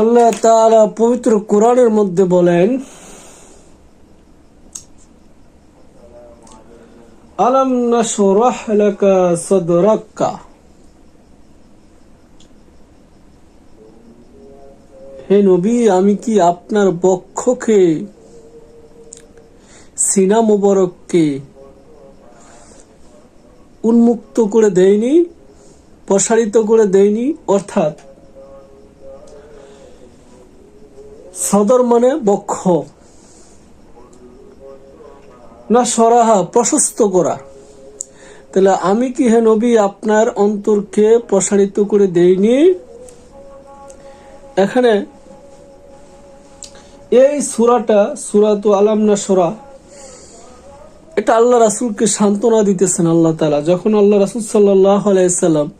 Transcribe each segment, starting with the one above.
আল্লাহ তাআলা পবিত্র কোরআনের মধ্যে বলেন, আলাম হে নবী, আমি কি আপনার বক্ষকে সিনা মুবারককে উন্মুক্ত করে দেয়নি প্রসারিত করে দেয়নি অর্থাৎ সদর মানে বক্ষ। না, সরাহা, প্রশস্ত করা। তাহলে আমি কি হে নবী আপনার অন্তরকে প্রসারিত করে দেইনি? এখানে এই সুরাটা সুরাত আলাম না সরা? এটা আল্লাহ রাসুলকে সান্ত্বনা দিতেছেন আল্লাহ তালা যখন আল্লাহ রাসুল সাল্লাহ আলাইসাল্লাম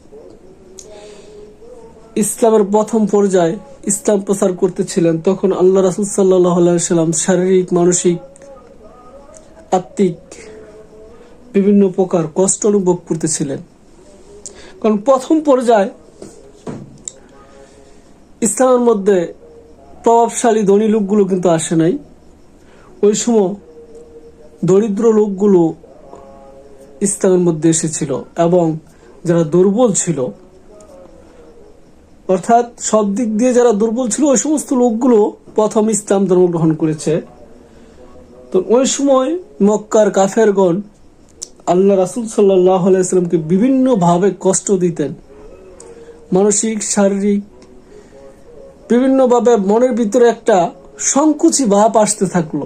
ইসলামের প্রথম পর্যায়ে ইসলাম প্রচার করতেছিলেন, তখন আল্লাহ রাসুল সাল্লাহ সাল্লাম শারীরিক, মানসিক, আত্মিক বিভিন্ন প্রকার কষ্ট অনুভব করতেছিলেন। কারণ প্রথম পর্যায়ে ইসলামের মধ্যে প্রভাবশালী ধনী লোকগুলো কিন্তু আসে নাই। ওই সময় দরিদ্র লোকগুলো ইসলামের মধ্যে এসেছিল এবং যারা দুর্বল ছিল অর্থাৎ সব দিক দিয়ে যারা দুর্বল ছিল, ওই সমস্ত লোকগুলো প্রথম ইসলাম ধর্ম গ্রহণ করেছে। তো ওই সময় মক্কার কাফেরগণ আল্লাহ রাসুল সাল্লাহ আলাইসাল্লামকে বিভিন্নভাবে কষ্ট দিতেন। মানসিক, শারীরিক, বিভিন্নভাবে মনের ভিতরে একটা সংকুচি ভাব আসতে থাকল।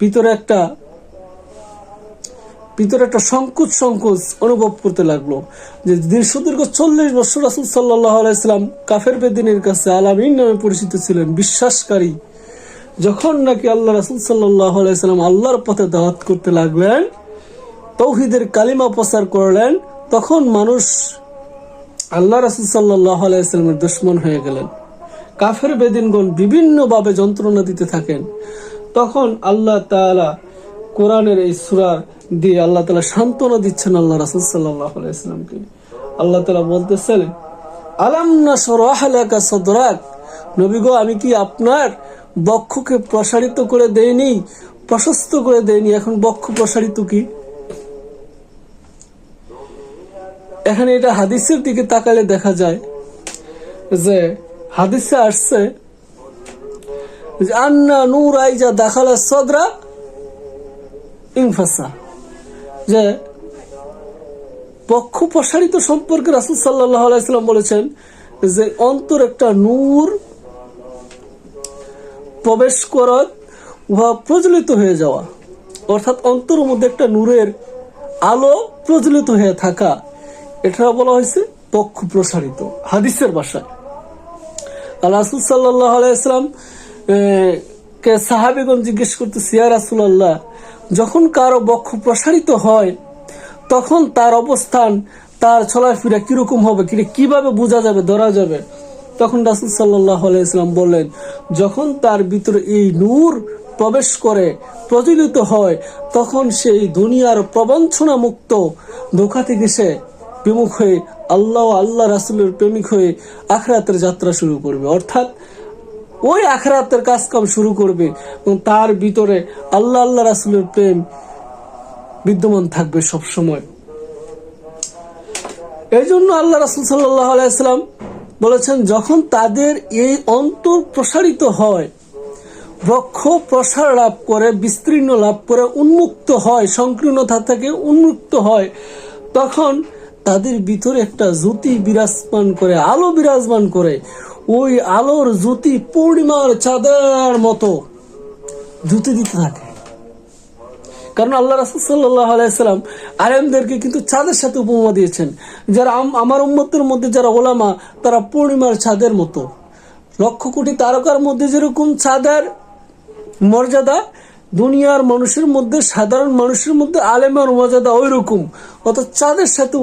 ভিতরে একটা ভিতরে একটা সংকোচ সংকোচ অনুভব করতে লাগল যে দীর্ঘ সুদীর্ঘ চল্লিশ বছর রাসুল সাল্লাহ কাফের বেদিনের কাছে আলামিন নামে পরিচিত ছিলেন, বিশ্বাসকারী। যখন নাকি আল্লাহ রাসুল সাল্লাহ আলাইসালাম আল্লাহর পথে দাওয়াত করতে লাগলেন, তৌহিদের কালিমা প্রচার করলেন, তখন মানুষ আল্লাহ রাসুল সাল্লাহ আলাইসালামের দুশ্মন হয়ে গেলেন। কাফের বেদিনগণ বিভিন্নভাবে যন্ত্রণা দিতে থাকেন। তখন আল্লাহ তাআলা কোরআনের এই সুরার দিয়ে আল্লাহ তালা সান্ত্বনা দিচ্ছেন আল্লাহ রাসুল সাল্লাহ আলাইসালামকে আল্লাহ তালা বলতেছেন, আলাম না সরাহালাকা সদরাক? নবী গো, আমি কি আপনার বক্ষকে প্রসারিত করে দেইনি? প্রশস্ত করে দেইনি? এখন বক্ষ প্রসারিত কি? এখানে এটা হাদিসের দিকে তাকালে দেখা যায় যে হাদিসে আসছে যে, আন্না নূর আইজা দাখালা সদরা ইনফাসা, যে পক্ষ প্রসারিত সম্পর্কে রাসুল সাল্লাহ আলাইসাল্লাম বলেছেন যে অন্তর একটা নূর প্রবেশ করার উহা প্রজ্বলিত হয়ে যাওয়া। অর্থাৎ অন্তরের মধ্যে একটা নূরের আলো প্রজ্বলিত হয়ে থাকা। এটা বলা হয়েছে পক্ষ প্রসারিত হাদিসের ভাষায়। রাসুল সাল্লাহ আলাইসলাম কে সাহাবিগণ জিজ্ঞেস করতে সিয়া রাসুল্লাহ যখন কারও বক্ষ প্রসারিত হয়, তখন তার অবস্থান, তার চলাফেরা কীরকম হবে কীভাবে বোঝা যাবে, ধরা যাবে? তখন রাসুল সাল্লাহ আলাইসলাম বললেন, যখন তার ভিতরে এই নূর প্রবেশ করে, প্রজ্বলিত হয়, তখন সেই দুনিয়ার প্রবঞ্চনা মুক্ত ধোকা থেকে সে বিমুখ হয়ে আল্লাহ আল্লাহ রাসুলের প্রেমিক হয়ে আখরাতের যাত্রা শুরু করবে। অর্থাৎ ওই আখরাতের কাজকাম শুরু করবে এবং তার ভিতরে আল্লাহ আল্লাহ রাসুলের প্রেম বিদ্যমান থাকবে সব সময় এই জন্য আল্লাহ রাসুল সাল্লাহ আলাইসাল্লাম বলেছেন, যখন তাদের এই অন্তর প্রসারিত হয়, বক্ষ প্রসার লাভ করে, বিস্তীর্ণ লাভ করে, উন্মুক্ত হয়, সংকীর্ণতা থেকে উন্মুক্ত হয়, তখন তাদের ভিতরে একটা জ্যোতি বিরাজমান করে, আলো বিরাজমান করে ওই আলোর জ্যোতি পূর্ণিমার চাঁদের মতো জুতি দিতে থাকে। কারণ আল্লাহ রাসুল সাল্লাহ আলাইসাল্লাম কিন্তু চাঁদের সাথে উপমা দিয়েছেন। যারা আমার উম্মতের মধ্যে যারা ওলামা, তারা পূর্ণিমার ছাদের মতো। লক্ষ কোটি তারকার মধ্যে যেরকম চাঁদের মর্যাদা দুনিয়ার মানুষের মধ্যে, সাধারণ মানুষের মধ্যে আলেমার মর্যাদা ওই রকম অর্থাৎ চাঁদের সাথে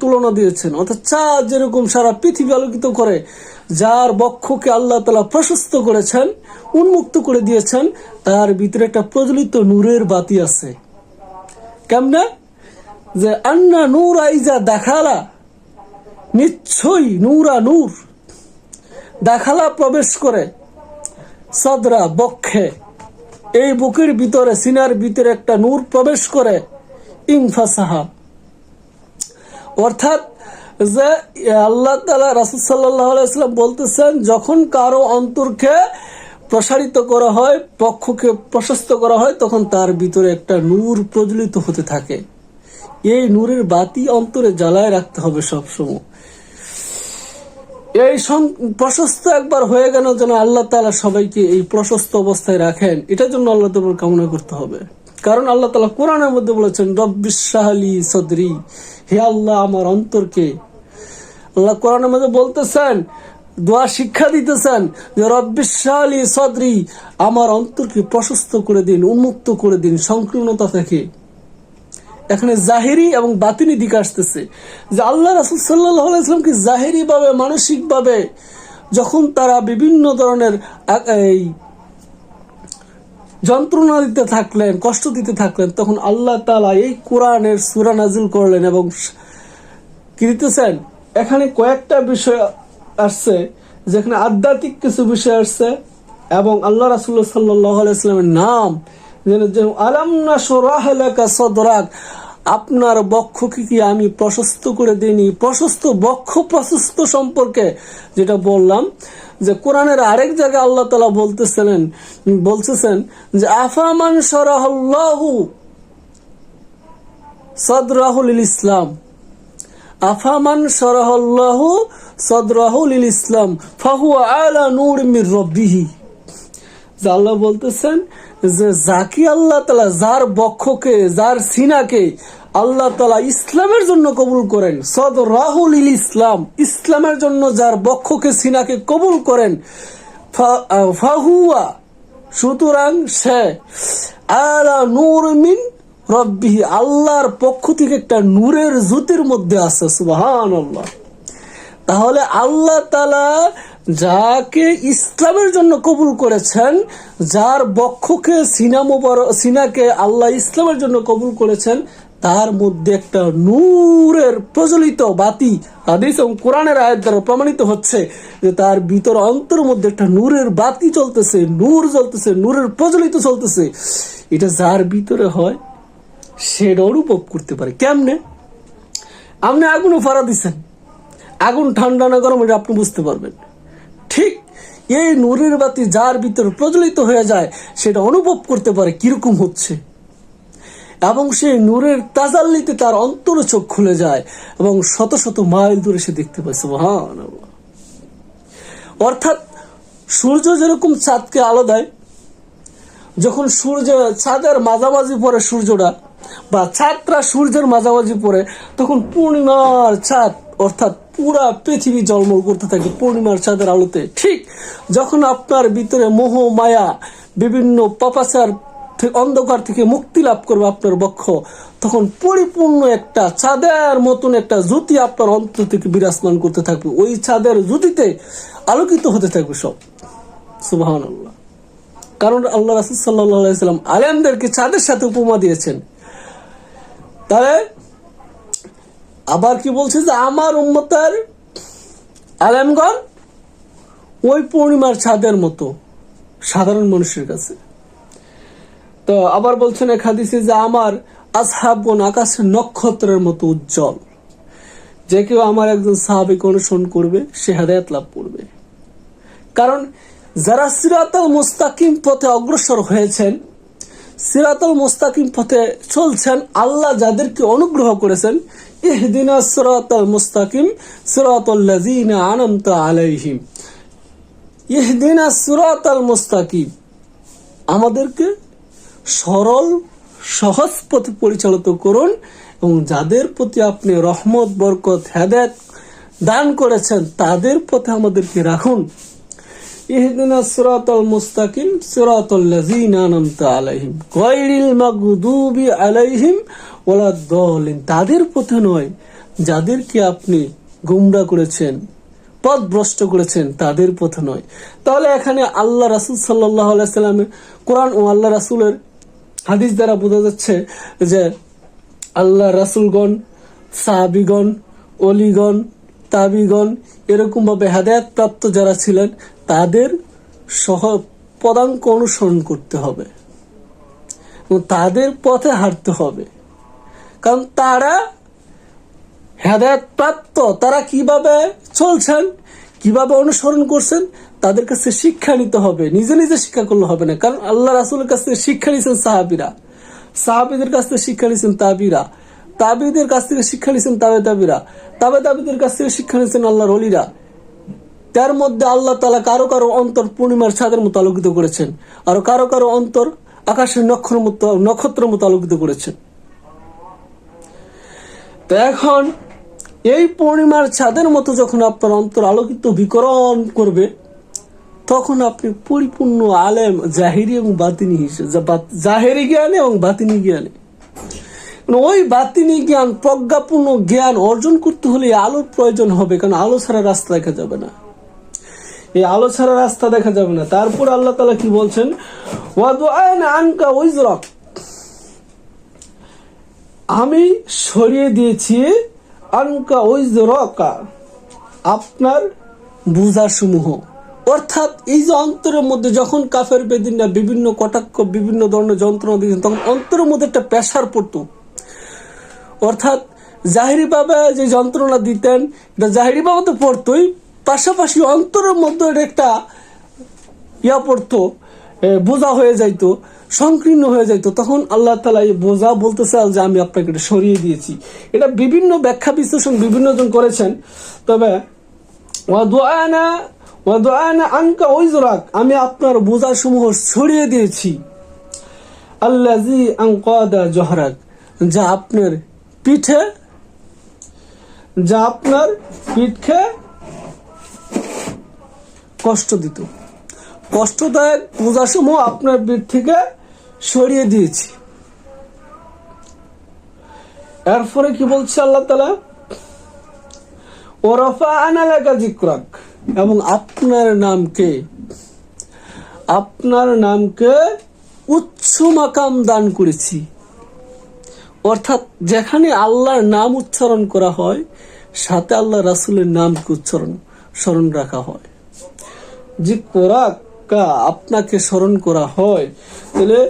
তুলনা দিয়েছেন। অর্থাৎ চাঁদ যেরকম সারা পৃথিবী আলোকিত করে, যার বক্ষকে আল্লাহ তালা প্রশস্ত করেছেন, উন্মুক্ত করে দিয়েছেন, তার ভিতরে একটা প্রজ্বলিত নূরের বাতি আছে। কেমনে? যে, আন্না নূর আইজা দেখালা। নিশ্চয়ই নূরা নূর। দেখালা প্রবেশ করে। সদরা বক্ষে। এই বুকের ভিতরে, সিনার ভিতরে একটা নূর প্রবেশ করে। ইনফাসাহা। অর্থাৎ যে আল্লাহ তালা রাসুল সাল্লাম বলতেছেন, যখন কারও অন্তরকে প্রসারিত করা হয়, পক্ষকে প্রশস্ত করা হয়, তখন তার ভিতরে একটা নূর প্রজ্বলিত হতে থাকে। এই নূরের বাতি অন্তরে জ্বালায় রাখতে হবে সবসময়। এই প্রশস্ত একবার হয়ে গেল যেন আল্লাহ তালা সবাইকে এই প্রশস্ত অবস্থায় রাখেন। এটার জন্য আল্লাহ তোমার কামনা করতে হবে। কারণ আল্লাহ তালা কোরআনের মধ্যে বলেছেন রব্বিসাহালি সদরি। হে আল্লাহ, আমার অন্তরকে। আল্লাহ কোরআনের মধ্যে বলতেছেন, দোয়া শিক্ষা দিতেছেন যে রব্বিসাহালি সদরি। আমার অন্তরকে প্রশস্ত করে দিন, উন্মুক্ত করে দিন, সংকীর্ণতা থেকে। এখানে জাহেরি এবং বাতিনি দিকে আসতেছে। যে আল্লাহ রাসুল সাল্লাহ ইসলামকে জাহেরি ভাবে, মানসিক ভাবে যখন তারা বিভিন্ন ধরনের এই যন্ত্রণা দিতে থাকলেন, কষ্ট দিতে থাকলেন, তখন আল্লাহ তালা এই কোরআনের সুরা নাজিল করলেন এবং কি দিতেছেন? এখানে কয়েকটা বিষয় আসছে, যেখানে আধ্যাত্মিক কিছু বিষয় আসছে এবং আল্লাহ রাসুল্লাহ সাল্লাহ ইসলামের নাম আলাম না সরাহলাকা সদরাক? আপনার বক্ষকে কি আমি প্রশস্ত করে দিইনি? প্রশস্ত, বক্ষ প্রশস্ত সম্পর্কে যেটা বললাম, যে কোরআনের আরেক জায়গায় আল্লাহ তালা বলতেছিলেন, বলতেছেন যে আফামান সরাহল্লাহু সদরাহুল ইসলাম। আফামান সরাহল্লাহু সদরাহুল ইসলাম। ফাহু আলা নূর মির রব্বিহি। আল্লাহ বলতেছেন যে জাকি আল্লাহ তালা যার বক্ষকে, যার সিনাকে আল্লাহ তালা ইসলামের জন্য কবুল করেন সদ রাহুল ইল ইসলাম, ইসলামের জন্য যার বক্ষকে, সিনাকে কবুল করেন ফাহুয়া, সুতরাং সে আলা নূর মিন রব্বিহি, আল্লাহর পক্ষ থেকে একটা নূরের জ্যোতির মধ্যে আছে সুবাহান আল্লাহ তাহলে আল্লাহ তালা যাকে ইসলামের জন্য কবুল করেছেন, যার বক্ষকে সিনা মোবার- সিনাকে আল্লাহ ইসলামের জন্য কবুল করেছেন, তার মধ্যে একটা নূরের প্রজ্বলিত বাতি হাদিস এবং কোরআনের আয়ের দ্বারা প্রমাণিত হচ্ছে যে তার ভিতর অন্তর মধ্যে একটা নূরের বাতি চলতেছে, নূর জ্বলতেছে, নূরের প্রজ্বলিত চলতেছে। এটা যার ভিতরে হয় সেটা অনুভব করতে পারে। কেমনে? আপনি আগুনও ফাড়া দিচ্ছেন আগুন ঠান্ডা না গরম, এটা আপনি বুঝতে পারবেন। ঠিক এই নূরের বাতি যার ভিতরে প্রজ্বলিত হয়ে যায়, সেটা অনুভব করতে পারে কীরকম হচ্ছে। এবং সেই নূরের তাজাল্লিতে তার অন্তর চোখ খুলে যায় এবং শত শত মাইল দূরে সে দেখতে পাচ্ছে মহান অর্থাৎ সূর্য যেরকম চাঁদকে আলো দেয়, যখন সূর্য চাঁদের মাঝামাঝি পড়ে সূর্যটা বা চাঁদরা সূর্যের মাঝামাঝি পড়ে তখন পূর্ণিমার চাঁদ, অর্থাৎ পুরা পৃথিবী জলমল করতে থাকে পূর্ণিমার চাঁদের আলোতে। ঠিক যখন আপনার ভিতরে মোহ, মায়া, বিভিন্ন পাপাচার অন্ধকার থেকে মুক্তি লাভ করবে আপনার বক্ষ, তখন পরিপূর্ণ একটা চাঁদের মতন একটা জ্যোতি আপনার অন্তর থেকে বিরাজমান করতে থাকবে। ওই চাঁদের জ্যোতিতে আলোকিত হতে থাকবে সব। সুবাহ আল্লাহ কারণ আল্লাহ রাসুল সাল্লাম আলেমদেরকে চাঁদের সাথে উপমা দিয়েছেন। তাহলে আবার কি বলছে যে আমার উম্মতার আলেমগণ ওই পূর্ণিমার চাঁদের মতো, সাধারণ মানুষের কাছে। তো আবার বলছেন এক হাদিসে যে আমার আসহাবগণ আকাশের নক্ষত্রের মতো উজ্জ্বল। যে কেউ আমার একজন সাহাবিকে অনুসরণ করবে, সে হেদায়ত লাভ করবে। কারণ যারা সিরাতাল মুস্তাকিম পথে অগ্রসর হয়েছেন, সিরাতাল মুস্তাকিম পথে চলছেন, আল্লাহ যাদেরকে অনুগ্রহ করেছেন ইহদিনা মুস্তাকিম আনামতা আলাইহিম। ইহদিনা মুস্তাকিম। আমাদেরকে সরল, সহজ পথে পরিচালিত করুন এবং যাদের প্রতি আপনি রহমত, বরকত, হেদায়ত দান করেছেন, তাদের পথে আমাদেরকে রাখুন। মুস্তাকিম আলাইহিম আলাইহিম তাদের পথে নয়, যাদেরকে আপনি গুমরা করেছেন, পথভ্রষ্ট করেছেন, তাদের পথে নয়। তাহলে এখানে আল্লাহ রাসূল সাল্লামের কোরআন ও আল্লাহ রাসূলের হাদিস দ্বারা বোঝা যাচ্ছে যে আল্লাহ রাসূলগণ, সাহাবীগণ, অলিগণ, তাবিগণ এরকমভাবে হেদায়ত প্রাপ্ত যারা ছিলেন তাদের সহ পদাঙ্ক অনুসরণ করতে হবে। এবং তাদের পথে হাঁটতে হবে। কারণ তারা হেদায়ত প্রাপ্ত তারা কীভাবে চলছেন, কীভাবে অনুসরণ করছেন, তাদের কাছে শিক্ষা নিতে হবে। নিজে নিজে শিক্ষা করলে হবে না। কারণ আল্লাহ রাসুলের কাছ থেকে শিক্ষা নিয়েছেন সাহাবিরা। সাহাবিদের কাছ থেকে শিক্ষা নিয়েছেন তাবিরা। তাবিদের কাছ থেকে শিক্ষা নিয়েছেন তাবে তাবিরা তাবে তাবিদের কাছ থেকে শিক্ষা নিয়েছেন আল্লাহর অলিরা তার মধ্যে আল্লাহ তালা কারও কারও অন্তর পূর্ণিমার ছাদের মতো আলোকিত করেছেন, আর কারও কারও অন্তর আকাশের নক্ষর মতো, নক্ষত্র মতো আলোকিত করেছেন। তো এখন এই পূর্ণিমার ছাদের মতো যখন আপনার অন্তর আলোকিত বিকরণ করবে, তখন আপনি পরিপূর্ণ আলেম, জাহিরি এবং বাতিনি হিসেবে জাহেরি জ্ঞানে এবং বাতিনি জ্ঞানে। মানে ওই বাতিনি জ্ঞান, প্রজ্ঞাপূর্ণ জ্ঞান অর্জন করতে হলে আলোর প্রয়োজন হবে, কারণ আলো ছাড়া রাস্তা দেখা যাবে না। এই আলো ছাড়া রাস্তা দেখা যাবে না। তারপর আল্লাহ তালা কি বলছেন? আনকা উইজরক আমি সরিয়ে দিয়েছি আনকা ওইজরকা আপনার বুঝা সমূহ অর্থাৎ এই যে অন্তরের মধ্যে যখন কাফের বেদিনরা বিভিন্ন কটাক্ষ, বিভিন্ন ধরনের যন্ত্রণা দিয়েছেন, তখন অন্তরের মধ্যে একটা প্রেশার পড়তো। অর্থাৎ জাহিরি বাবা যে যন্ত্রণা দিতেন, এটা জাহিরি বাবা তো পড়তোই। পাশাপাশি অন্তরের মধ্যে একটা ইয়া পড়তো বোঝা হয়ে যাইতো, সংকীর্ণ হয়ে যাইতো। তখন আল্লাহ তালা এই বোঝা বলতেছে যে আমি আপনাকে এটা সরিয়ে দিয়েছি। এটা বিভিন্ন ব্যাখ্যা বিশ্লেষণ বিভিন্ন জন করেছেন। তবে, ওয়াদুআনা আনকা ওইজরাক আমি আপনার বোঝা সমূহ ছড়িয়ে দিয়েছি। আল্লাজি আনকাদা জহরাক যা আপনার পিঠে, যা আপনার পিঠকে কষ্ট দিত। কষ্টদায়ক বোঝাসমূহ আপনার বীর থেকে সরিয়ে দিয়েছি। এরপরে কি বলছে আল্লাহ তালা ওরফা আনালাকা জিক্রাক এবং আপনার নামকে আপনার নামকে উচ্চ মাকাম দান করেছি। অর্থাৎ যেখানে আল্লাহর নাম উচ্চারণ করা হয়, সাথে আল্লাহ রাসুলের নামকে উচ্চারণ, স্মরণ রাখা হয়। যে কোরআকা আপনাকে স্মরণ করা হয়, তাহলে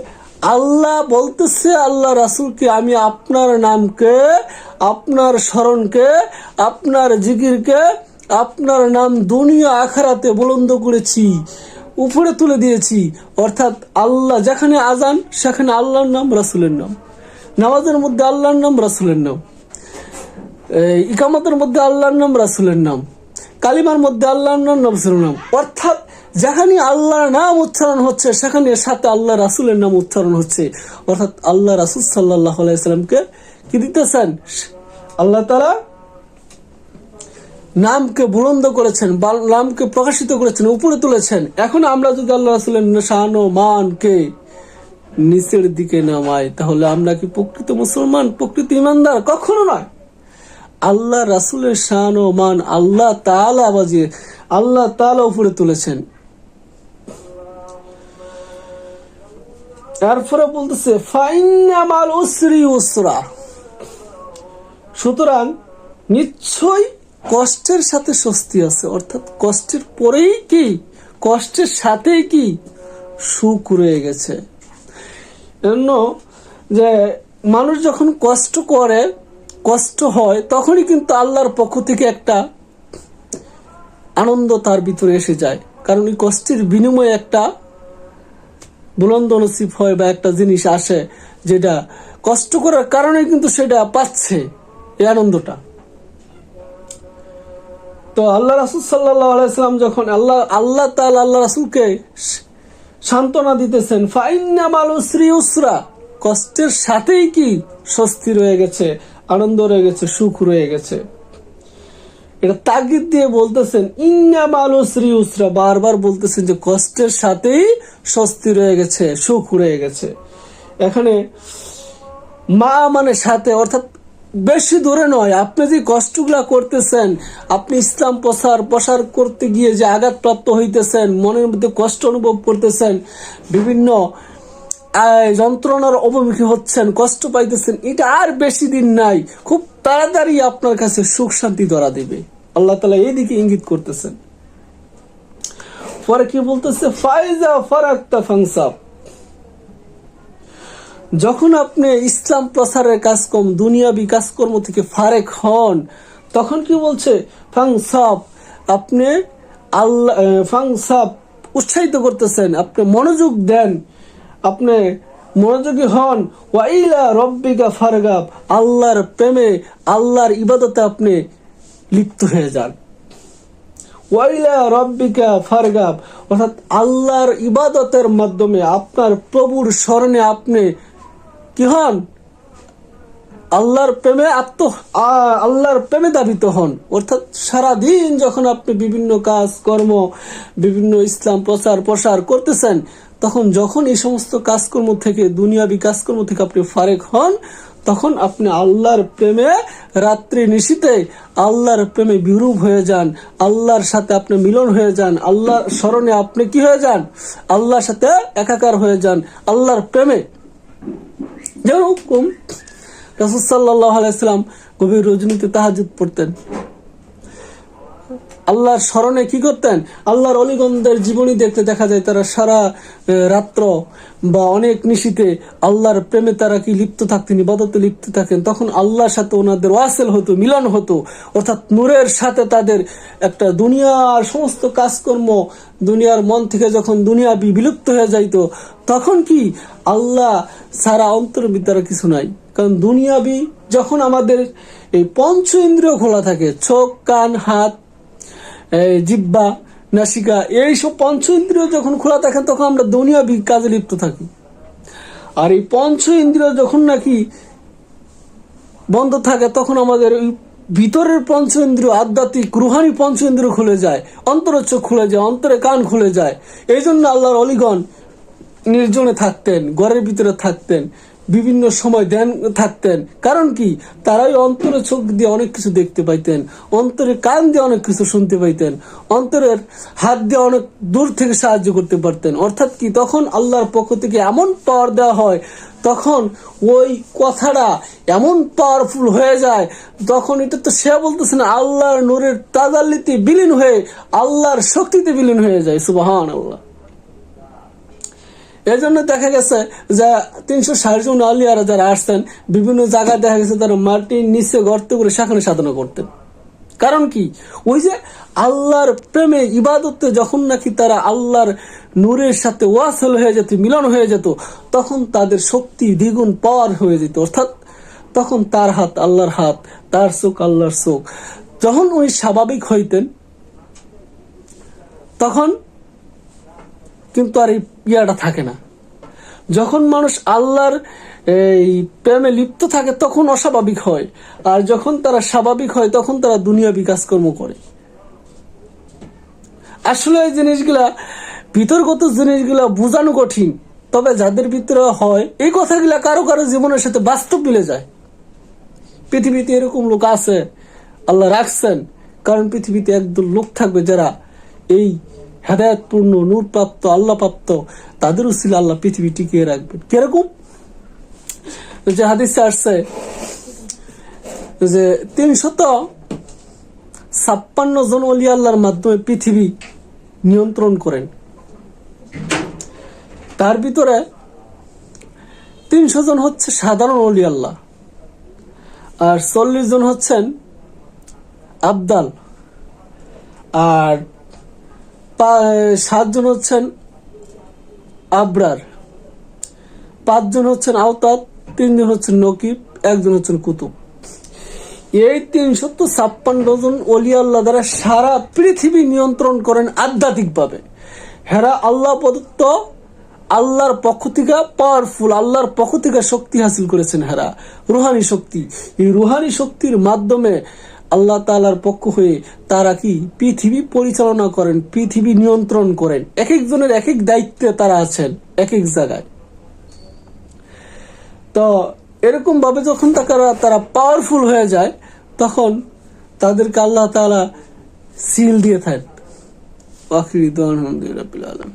আল্লাহ বলতেছে, আল্লাহ রাসুলকে আমি আপনার নামকে, আপনার স্মরণকে, আপনার জিকিরকে, আপনার নাম দুনিয়া আখারাতে বুলন্দ করেছি, উপরে তুলে দিয়েছি। অর্থাৎ আল্লাহ যেখানে আজান সেখানে আল্লাহর নাম, রাসুলের নাম। নামাজের মধ্যে আল্লাহর নাম, রাসুলের নাম। ইকামতের মধ্যে আল্লাহর নাম, রাসুলের নাম। কালিমার মধ্যে আল্লাহর নাম রাসুলের নাম অর্থাৎ যেখানে আল্লাহর নাম উচ্চারণ হচ্ছে, সেখানে সাথে আল্লাহ রাসুলের নাম উচ্চারণ হচ্ছে। অর্থাৎ আল্লাহ রাসুল সাল্লাহ আলাইসাল্লামকে কি দিতেছেন? আল্লাহ তারা নামকে বুলন্দ করেছেন, বা নামকে প্রকাশিত করেছেন, উপরে তুলেছেন। এখন আমরা যদি আল্লাহ রাসুলের শান ও মানকে নিচের দিকে নামাই, তাহলে আমরা কি প্রকৃত মুসলমান, প্রকৃত ইমানদার? কখনো নয়। আল্লাহ রাসুলের শান ও মান আল্লাহ তালা বাজিয়ে আল্লাহ তালা উপরে তুলেছেন। তারপরে বলতেছে ফাইনামাল উসরি উসরা। সুতরাং নিশ্চয়ই কষ্টের সাথে স্বস্তি আছে, অর্থাৎ কষ্টের পরেই কি? কষ্টের সাথেই কি? সুখ রয়ে গেছে। জন্য যে মানুষ যখন কষ্ট করে কষ্ট হয়, তখনই কিন্তু আল্লাহর পক্ষ থেকে একটা আনন্দ তার ভিতরে এসে যায়। কারণ এই কষ্টের বিনিময়ে একটা বুলন্দ নসিব হয় বা একটা জিনিস আসে যেটা কষ্ট করার কারণে কিন্তু সেটা পাচ্ছে এই আনন্দটা। তো আল্লাহ রাসুল সাল্লাহ আলাইসাল্লাম যখন আল্লাহ আল্লাহ তাল আল্লাহ রাসুলকে সান্ত্বনা দিতেছেন ফাইন্না মালু শ্রী উসরা কষ্টের সাথেই কি স্বস্তি রয়ে গেছে। আনন্দ রয়ে গেছে, সুখ রয়ে গেছে। এটা তাগিদ দিয়ে বলতেছেন, ইন্না মালু শ্রী উসরা। বারবার বলতেছেন যে, কষ্টের সাথেই স্বস্তি রয়ে গেছে, সুখ রয়ে গেছে। এখানে মা মানে সাথে, অর্থাৎ বেশি দূরে নয়। আপনি যে কষ্টগুলা করতেছেন, আপনি ইসলাম প্রসার প্রসার করতে গিয়ে যে আঘাতপ্রাপ্ত হইতেছেন, মনের মধ্যে কষ্ট অনুভব করতেছেন, বিভিন্ন যন্ত্রণার অবমুখী হচ্ছেন, কষ্ট পাইতেছেন, এটা আর বেশি দিন নাই। খুব তাড়াতাড়ি আপনার কাছে সুখ শান্তি ধরা দেবে। আল্লাহ তালা এইদিকে ইঙ্গিত করতেছেন। পরে কি বলতেছে? ফাইজা ফারাক্তা ফাংসাব যখন আপনি ইসলাম প্রসারের কাজকর্ম, দুনিয়াবি কাজকর্ম থেকে ফারেক হন, তখন কি বলছে? ফাংসাব আপনি আল্লাহ ফাংসাব উৎসাহিত করতেছেন, আপনি মনোযোগ দেন। আপনি মনোযোগী হন। ওয়াইলা রব্বিকা ফারগাব। আল্লাহর প্রেমে, আল্লাহর ইবাদতে আপনি লিপ্ত হয়ে যান। ওয়াইলা রব্বিকা ফারগাব। অর্থাৎ আল্লাহর ইবাদতের মাধ্যমে আপনার প্রভুর স্মরণে আপনি কি হন? আল্লাহর প্রেমে আত্ম আল্লাহর প্রেমে দাবিত হন। অর্থাৎ সারাদিন যখন আপনি বিভিন্ন কাজ কর্ম বিভিন্ন ইসলাম প্রচার প্রসার করতেছেন তখন যখন এই সমস্ত কাজকর্ম থেকে, দুনিয়াবি কাজকর্ম থেকে আপনি ফারেক হন, তখন আপনি আল্লাহর প্রেমে রাত্রি নিশীতে আল্লাহর প্রেমে বিরূপ হয়ে যান। আল্লাহর সাথে আপনি মিলন হয়ে যান। আল্লাহর স্মরণে আপনি কি হয়ে যান? আল্লাহর সাথে একাকার হয়ে যান। আল্লাহর প্রেমে। যেরকম রাসুল সাল্লাহ আলাইসাল্লাম গভীর রজনীতে তাহাজুদ পড়তেন। আল্লাহর স্মরণে কি করতেন? আল্লাহর অলিগন্ধের জীবনী দেখতে দেখা যায় তারা সারা রাত্র বা অনেক নিশিতে আল্লাহর প্রেমে তারা কি লিপ্ত থাকতেন, ইবাদতে লিপ্ত থাকেন? তখন আল্লাহর সাথে ওনাদের ওয়াসেল হতো, মিলন হতো। অর্থাৎ নূরের সাথে তাদের একটা দুনিয়ার সমস্ত কাজকর্ম, দুনিয়ার মন থেকে যখন দুনিয়া বিলুপ্ত হয়ে যাইত, তখন কি আল্লাহ সারা অন্তর বিদ্যারা কিছু নাই। কারণ দুনিয়াবি যখন আমাদের এই পঞ্চ ইন্দ্রিয় খোলা থাকে, চোখ, কান, হাত জিব্বা, নাসিকা এইসব পঞ্চ ইন্দ্রিয় যখন খোলা থাকে তখন আমরা দুনিয়াবি কাজে লিপ্ত থাকি। আর এই পঞ্চ ইন্দ্রিয় যখন নাকি বন্ধ থাকে, তখন আমাদের ওই ভিতরের পঞ্চ ইন্দ্রিয় আধ্যাত্মিক, রুহানি পঞ্চ ইন্দ্রিয় খুলে যায়, অন্তরের চোখ খুলে যায়, অন্তরে কান খুলে যায়। এই জন্য আল্লাহর অলিগণ নির্জনে থাকতেন, ঘরের ভিতরে থাকতেন। বিভিন্ন সময় ধ্যান থাকতেন। কারণ কি? তারাই অন্তরে চোখ দিয়ে অনেক কিছু দেখতে পাইতেন অন্তরে কান দিয়ে অনেক কিছু শুনতে পাইতেন, অন্তরের হাত দিয়ে অনেক দূর থেকে সাহায্য করতে পারতেন। অর্থাৎ কি? তখন আল্লাহর পক্ষ থেকে এমন পাওয়ার দেওয়া হয়, তখন ওই কথাটা এমন পাওয়ারফুল হয়ে যায়, তখন এটা তো সে বলতেছে না, আল্লাহর নূরের তাজাল্লিতে বিলীন হয়ে, আল্লাহর শক্তিতে বিলীন হয়ে যায় সুবাহান আল্লাহ এই জন্য দেখা গেছে যে তিনশো ষাট জন আলিয়ারা যারা আসছেন, বিভিন্ন জায়গায় দেখা গেছে তারা মাটির নিচে গর্ত করে সেখানে সাধনা করতেন। কারণ কি? ওই যে আল্লাহর প্রেমে ইবাদতে যখন নাকি তারা আল্লাহর নূরের সাথে ওয়াসল হয়ে যেত, মিলন হয়ে যেত, তখন তাদের শক্তি দ্বিগুণ পাওয়ার হয়ে যেত। অর্থাৎ তখন তার হাত আল্লাহর হাত, তার চোখ আল্লাহর চোখ। যখন ওই স্বাভাবিক হইতেন, তখন কিন্তু আর এই ইয়াটা থাকে না। যখন মানুষ আল্লাহর এই প্রেমে লিপ্ত থাকে, তখন অস্বাভাবিক হয়। আর যখন তারা স্বাভাবিক হয়, তখন তারা দুনিয়া বিকাশকর্ম করে। আসলে এই জিনিসগুলা ভিতরগত জিনিসগুলা বোঝানো কঠিন। তবে যাদের ভিতরে হয়, এই কথাগুলা কারও কারও জীবনের সাথে বাস্তব মিলে যায়। পৃথিবীতে এরকম লোক আছে, আল্লাহ রাখছেন। কারণ পৃথিবীতে একদল লোক থাকবে যারা এই হেদায়তপূর্ণ, নূরপ্রাপ্ত আল্লাহ প্রাপ্ত তাদের উচিল আল্লাহ পৃথিবী টিকিয়ে রাখবেন। কীরকম? যে হাদিসে আসছে যে তিনশত ছাপ্পান্ন জন অলি আল্লাহর মাধ্যমে পৃথিবী নিয়ন্ত্রণ করেন। তার ভিতরে তিনশো জন হচ্ছে সাধারণ অলি আল্লাহ, আর চল্লিশ জন হচ্ছেন আবদাল, আর সাতজন হচ্ছেন আবরার, পাঁচজন হচ্ছেন আওতাত তিনজন হচ্ছেন নকিব, একজন হচ্ছেন কুতুব। এই তিনশত ছাপ্পান্ন জন আল্লাহ দ্বারা সারা পৃথিবী নিয়ন্ত্রণ করেন আধ্যাত্মিকভাবে। হেরা আল্লাহ প্রদত্ত আল্লাহর পক্ষ থেকে পাওয়ারফুল আল্লাহর পক্ষ থেকে শক্তি হাসিল করেছেন হেরা। রুহানি শক্তি। এই রুহানি শক্তির মাধ্যমে আল্লাহ তাআলার পক্ষ হয়ে তারা কি পৃথিবী পরিচালনা করেন, পৃথিবী নিয়ন্ত্রণ করেন? এক একজনের এক এক দায়িত্বে তারা আছেন এক এক জায়গায়। তো এরকম ভাবে যখন তারা তারা পাওয়ারফুল হয়ে যায়, তখন তাদেরকে আল্লাহ তাআলা সিল দিয়ে থাকেন। আলামিন।